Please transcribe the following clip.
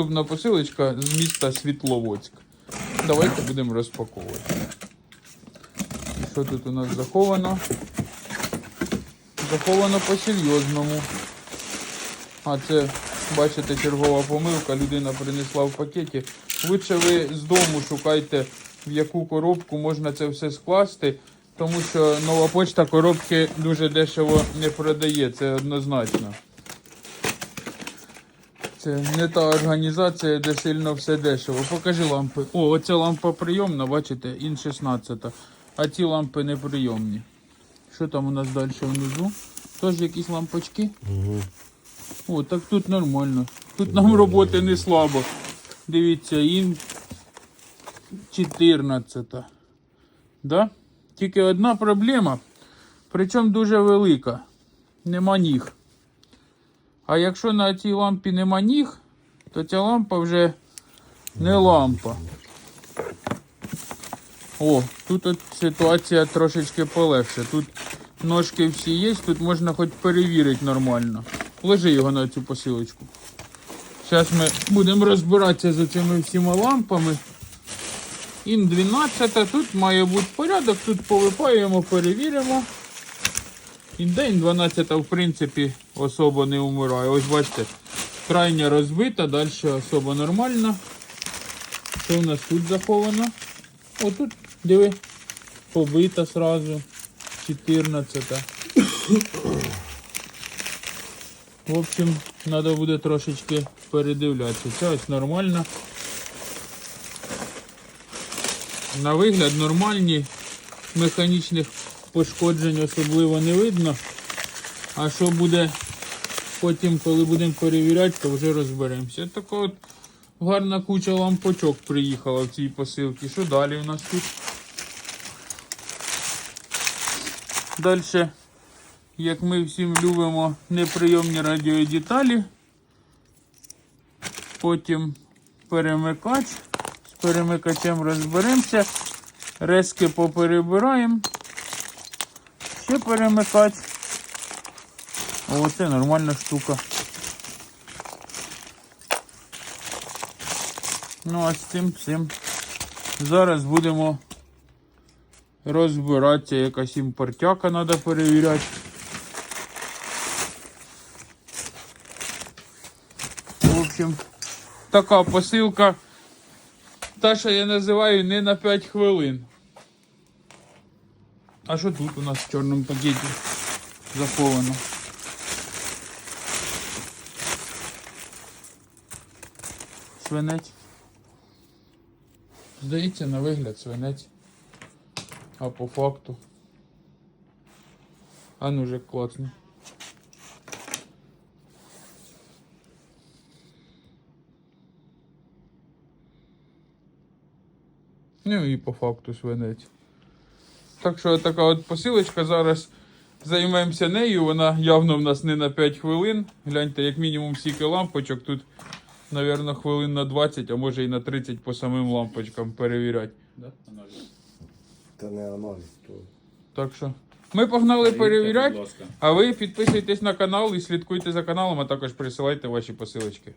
Наступна посилочка з міста Світловодськ. Давайте будемо розпаковувати. Що тут у нас заховано? Заховано по-серйозному. А це, бачите, чергова помилка. Людина принесла в пакеті. Лучше ви з дому шукайте, в яку коробку можна це все скласти, тому що нова почта коробки дуже дешево не продає, це однозначно. Це не та організація, де сильно все дешево. Покажи лампи. О, оця лампа прийомна, бачите, ін 16. А ці лампи неприйомні. Що там у нас далі внизу? Теж якісь лампочки? Угу. О, так тут нормально. Тут нам роботи не слабо. Дивіться, ін 14. Да? Тільки одна проблема, причому дуже велика. Нема ніг. А якщо на цій лампі нема ніг, то ця лампа вже не лампа. О, тут от ситуація трошечки полегше. Тут ножки всі є, тут можна хоч перевірити нормально. Ложи його на цю посилочку. Зараз ми будемо розбиратися з цими всіма лампами. Ін 12, тут має бути порядок, тут повипаюємо, перевіримо. Індень 12, в принципі, особо не вмирає. Ось бачите, крайня розбита, далі особо нормально. Що у нас тут заховано? О, тут, диви, побита сразу. 14. В общем, треба буде трошечки передивлятися. Це ось нормально. На вигляд нормальні. Механічних пошкоджень особливо не видно. А що буде потім, коли будемо перевіряти, то вже розберемося. Така от гарна куча лампочок приїхала в цій посилці. Що далі у нас тут? Далі, як ми всім любимо, неприйомні радіодеталі. Потім перемикач. З перемикачем розберемося. Резки поперебираємо. Ще перемикач. О, це нормальна штука. Ну, а з цим всім зараз будемо розбиратися. Якась імпортяка треба перевіряти. В общем, така посилка. Та, що я називаю не на 5 хвилин. А що тут у нас в чорному пакеті заховано? Свинець. Здається, на вигляд свинець. А по факту. А ну же класно. Ну і по факту свинець. Так що така от посилочка зараз займемося нею. Вона явно в нас не на 5 хвилин. Гляньте, як мінімум стільки лампочок. Тут, мабуть, хвилин на 20, а може і на 30 по самим лампочкам перевіряти. Та не аналіз, то. Так що ми погнали перевіряти. А ви підписуйтесь на канал і слідкуйте за каналом, а також присилайте ваші посилочки.